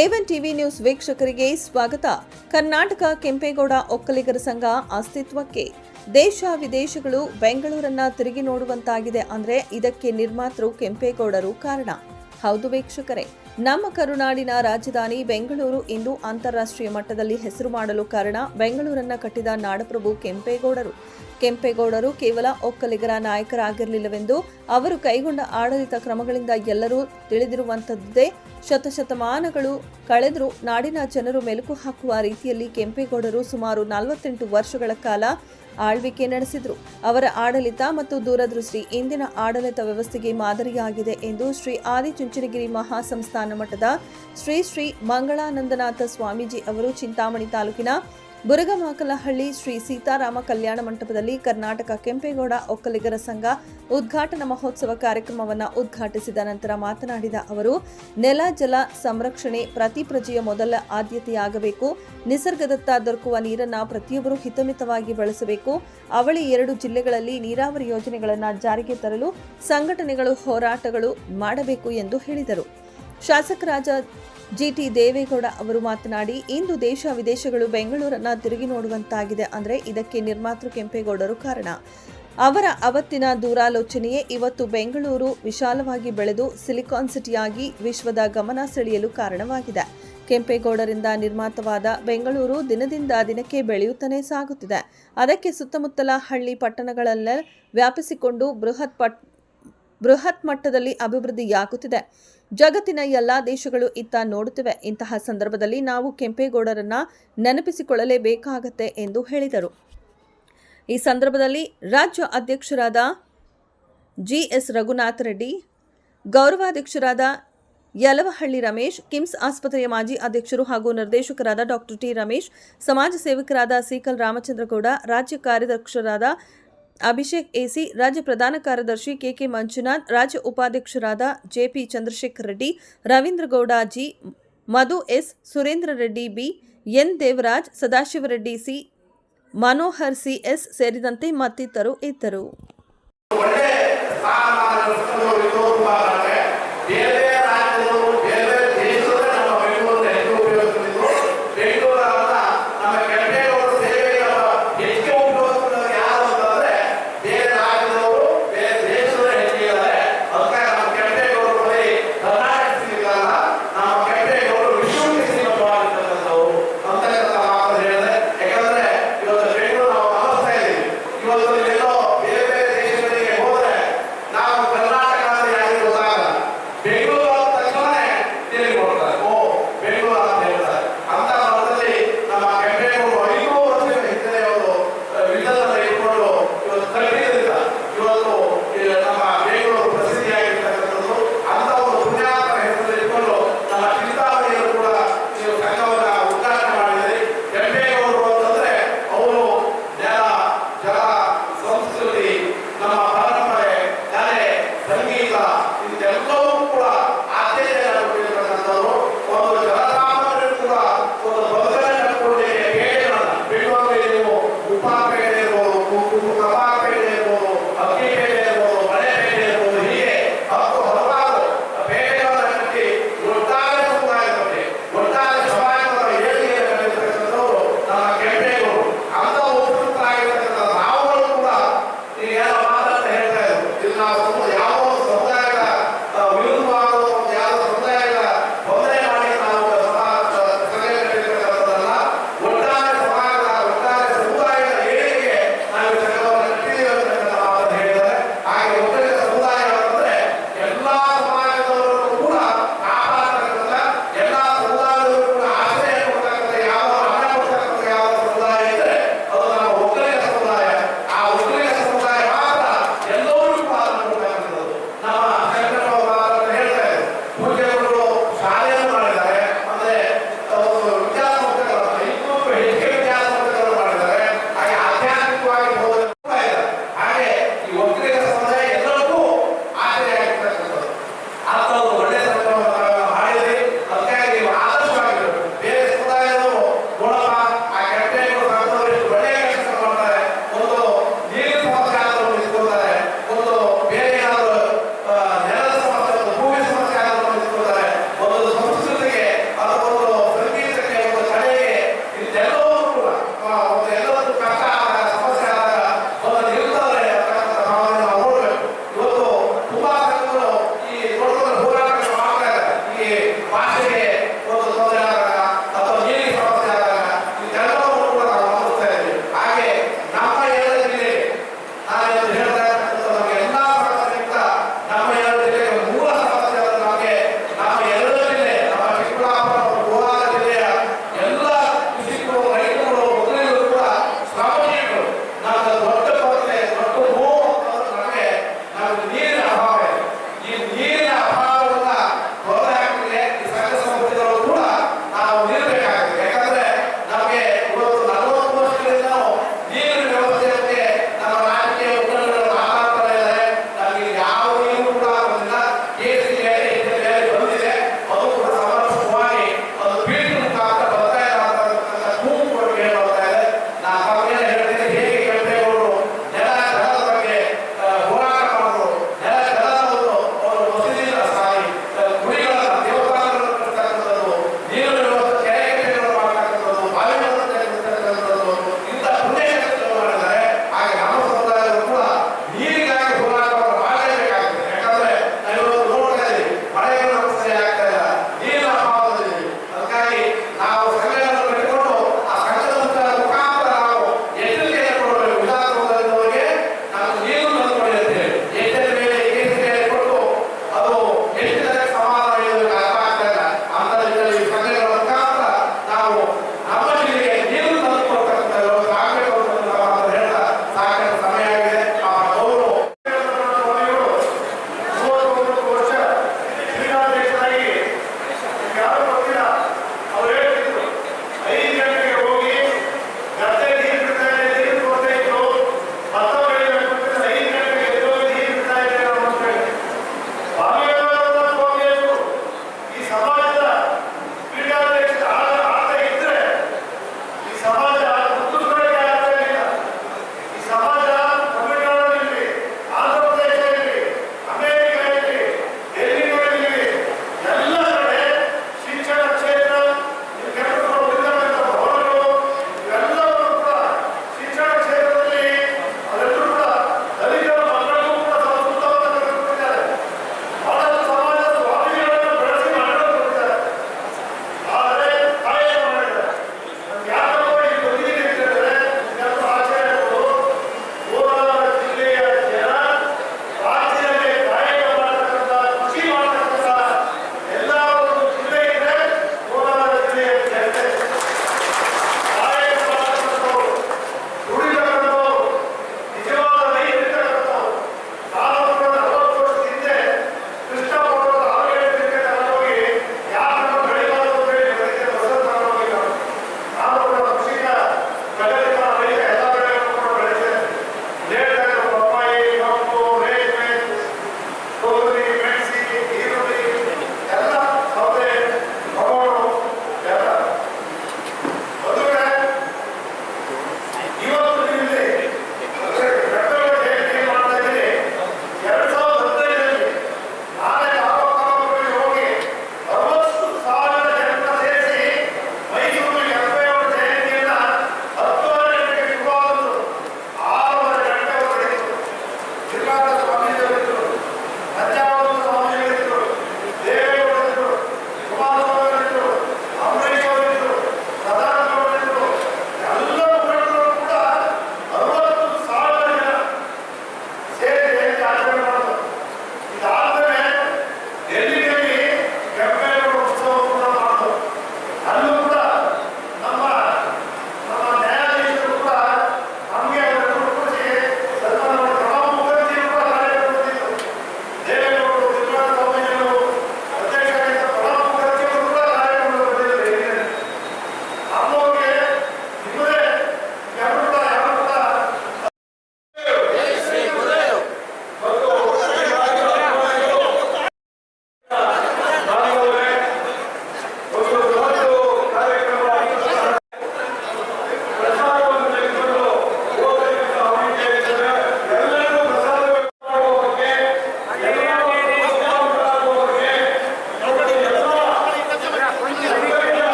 A one TV news ವೀಕ್ಷಕರಿಗೆ ಸ್ವಾಗತ. ಕರ್ನಾಟಕ ಕೆಂಪೇಗೌಡ ಒಕ್ಕಲಿಗರ ಸಂಘ ಅಸ್ತಿತ್ವಕ್ಕೆ. ದೇಶ ವಿದೇಶಗಳು ಬೆಂಗಳೂರನ್ನ ತಿರುಗಿ ನೋಡುವಂತಾಗಿದೆ ಅಂದ್ರೆ ಇದಕ್ಕೆ ನಿರ್ಮಾತೃ ಕೆಂಪೇಗೌಡರು ಕಾರಣ. ಹೌದು ವೀಕ್ಷಕರೇ, ನಮ್ಮ ಕರುನಾಡಿನ ರಾಜಧಾನಿ ಬೆಂಗಳೂರು ಇಂದು ಅಂತಾರಾಷ್ಟ್ರೀಯ ಮಟ್ಟದಲ್ಲಿ ಹೆಸರು ಮಾಡಲು ಕಾರಣ ಬೆಂಗಳೂರನ್ನ ಕಟ್ಟಿದ ನಾಡಪ್ರಭು ಕೆಂಪೇಗೌಡರು. ಕೆಂಪೇಗೌಡರು ಕೇವಲ ಒಕ್ಕಲಿಗರ ನಾಯಕರಾಗಿರಲಿಲ್ಲವೆಂದು ಅವರು ಕೈಗೊಂಡ ಆಡಳಿತ ಕ್ರಮಗಳಿಂದ ಎಲ್ಲರೂ ತಿಳಿದಿರುವಂಥದ್ದೇ ಶತಶತಮಾನಗಳು ಕಳೆದರೂ ನಾಡಿನ ಜನರು ಮೆಲುಕು ಹಾಕುವ ರೀತಿಯಲ್ಲಿ ಕೆಂಪೇಗೌಡರು ಸುಮಾರು ನಲವತ್ತೆಂಟು ವರ್ಷಗಳ ಕಾಲ ಆಳ್ವಿಕೆ ನಡೆಸಿದರು. ಅವರ ಆಡಳಿತ ಮತ್ತು ದೂರದೃಷ್ಟಿ ಇಂದಿನ ಆಡಳಿತ ವ್ಯವಸ್ಥೆಗೆ ಮಾದರಿಯಾಗಿದೆ ಎಂದು ಶ್ರೀ ಆದಿಚುಂಚನಗಿರಿ ಮಹಾಸಂಸ್ಥಾನ ಮಠದ ಶ್ರೀ ಶ್ರೀ ಮಂಗಳಾನಂದನಾಥ ಸ್ವಾಮೀಜಿ ಅವರು ಚಿಂತಾಮಣಿ ತಾಲೂಕಿನ ಬುರಗಮಾಕಲಹಳ್ಳಿ ಶ್ರೀ ಸೀತಾರಾಮ ಕಲ್ಯಾಣ ಮಂಟಪದಲ್ಲಿ ಕರ್ನಾಟಕ ಕೆಂಪೇಗೌಡ ಒಕ್ಕಲಿಗರ ಸಂಘ ಉದ್ಘಾಟನಾ ಮಹೋತ್ಸವ ಕಾರ್ಯಕ್ರಮವನ್ನು ಉದ್ಘಾಟಿಸಿದ ನಂತರ ಮಾತನಾಡಿದ ಅವರು, ನೆಲ ಜಲ ಸಂರಕ್ಷಣೆ ಪ್ರತಿ ಪ್ರಜೆಯ ಮೊದಲ ಆದ್ಯತೆಯಾಗಬೇಕು. ನಿಸರ್ಗದತ್ತ ದೊರಕುವ ನೀರನ್ನು ಪ್ರತಿಯೊಬ್ಬರೂ ಹಿತಮಿತವಾಗಿ ಬಳಸಬೇಕು. ಅವಳಿ ಎರಡು ಜಿಲ್ಲೆಗಳಲ್ಲಿ ನೀರಾವರಿ ಯೋಜನೆಗಳನ್ನು ಜಾರಿಗೆ ತರಲು ಸಂಘಟನೆಗಳು ಹೋರಾಟಗಳು ಮಾಡಬೇಕು ಎಂದು ಹೇಳಿದರು. ಶಾಸಕರಾದ ಜಿಟಿ ದೇವೇಗೌಡ ಅವರು ಮಾತನಾಡಿ, ಇಂದು ದೇಶ ವಿದೇಶಗಳು ಬೆಂಗಳೂರನ್ನ ತಿರುಗಿ ನೋಡುವಂತಾಗಿದೆ ಅಂದ್ರೆ ಇದಕ್ಕೆ ನಿರ್ಮಾತೃ ಕೆಂಪೇಗೌಡರು ಕಾರಣ. ಅವರ ಅವತ್ತಿನ ದೂರಾಲೋಚನೆಯೇ ಇವತ್ತು ಬೆಂಗಳೂರು ವಿಶಾಲವಾಗಿ ಬೆಳೆದು ಸಿಲಿಕಾನ್ ಸಿಟಿಯಾಗಿ ವಿಶ್ವದ ಗಮನ ಸೆಳೆಯಲು ಕಾರಣವಾಗಿದೆ. ಕೆಂಪೇಗೌಡರಿಂದ ನಿರ್ಮಾತವಾದ ಬೆಂಗಳೂರು ದಿನದಿಂದ ದಿನಕ್ಕೆ ಬೆಳೆಯುತ್ತಲೇ ಸಾಗುತ್ತಿದೆ. ಅದಕ್ಕೆ ಸುತ್ತಮುತ್ತಲ ಹಳ್ಳಿ ಪಟ್ಟಣಗಳಲ್ಲೇ ವ್ಯಾಪಿಸಿಕೊಂಡು ಬೃಹತ್ ಪಟ್ ಬೃಹತ್ ಮಟ್ಟದಲ್ಲಿ ಅಭಿವೃದ್ಧಿಯಾಗುತ್ತಿದೆ ಜಗತ್ತಿನ ಎಲ್ಲ ದೇಶಗಳು ಇತ್ತ ನೋಡುತ್ತಿವೆ. ಇಂತಹ ಸಂದರ್ಭದಲ್ಲಿ ನಾವು ಕೆಂಪೇಗೌಡರನ್ನ ನೆನಪಿಸಿಕೊಳ್ಳಲೇಬೇಕಾಗತ್ತೆ ಎಂದು ಹೇಳಿದರು. ಈ ಸಂದರ್ಭದಲ್ಲಿ ರಾಜ್ಯ ಅಧ್ಯಕ್ಷರಾದ ಜಿಎಸ್ ರಘುನಾಥ್ ರೆಡ್ಡಿ, ಗೌರವಾಧ್ಯಕ್ಷರಾದ ಯಲವಹಳ್ಳಿ ರಮೇಶ್, ಕಿಮ್ಸ್ ಆಸ್ಪತ್ರೆಯ ಮಾಜಿ ಅಧ್ಯಕ್ಷರು ಹಾಗೂ ನಿರ್ದೇಶಕರಾದ ಡಾಕ್ಟರ್ ಟಿ ರಮೇಶ್, ಸಮಾಜ ಸೇವಕರಾದ ಸಿಕಲ್ ರಾಮಚಂದ್ರಗೌಡ, ರಾಜ್ಯ ಕಾರ್ಯದರ್ಶರಾದ ಅಭಿಷೇಕ್ ಎಸಿ, ರಾಜ್ಯ ಪ್ರಧಾನ ಕಾರ್ಯದರ್ಶಿ ಕೆಕೆ ಮಂಜುನಾಥ್, ರಾಜ್ಯ ಉಪಾಧ್ಯಕ್ಷರಾದ J P Chandrashekar Reddy, Ravindra G, Madhu S Surendra Reddy B, N Devaraj Sadashivareddy C, Manohar C S ಸೇರಿದಂತೆ ಮತ್ತಿತರರು ಇದ್ದರು.